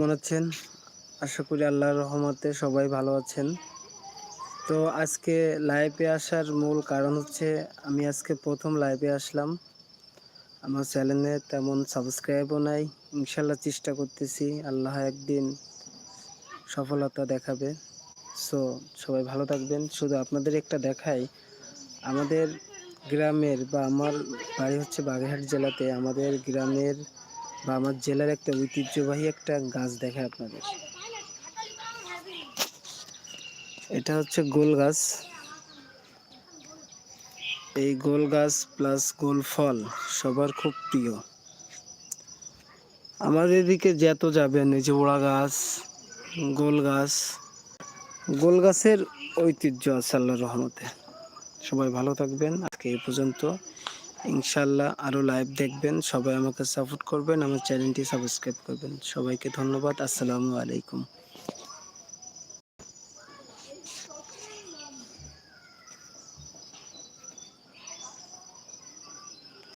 কেমন আছেন? আশা করি আল্লাহর রহমতে সবাই ভালো আছেন। তো আজকে লাইভে আসার মূল কারণ হচ্ছে, আমি আজকে প্রথম লাইভে আসলাম। আমার চ্যানেলে তেমন সাবস্ক্রাইবও নাই। ইনশাল্লাহ চেষ্টা করতেছি, আল্লাহ একদিন সফলতা দেখাবে। সো সবাই ভালো থাকবেন। শুধু আপনাদের একটা দেখাই, আমাদের গ্রামের বা আমার বাড়ি হচ্ছে বাগেরহাট জেলাতে। আমাদের গ্রামের বা আমার জেলার একটা ঐতিহ্যবাহী একটা গাছ দেখায় আপনাদের। এটা হচ্ছে গোল গাছ। এই গোল গাছ প্লাস গোল ফল সবার খুব প্রিয়। আমাদের এদিকে যত যাবেন এই যে ওড়া গাছ, গোল গাছ। গোল গাছের ঐতিহ্য আছে আল্লাহর রহমতে। সবাই ভালো থাকবেন। আজকে এই পর্যন্ত ইনশাল্লাহ আরও লাইভ দেখবেন, সবাই আমাকে সাপোর্ট করবেন, আমার চ্যানেলটি সাবস্ক্রাইব করবেন। সবাইকে ধন্যবাদ, আসসালামু আলাইকুম।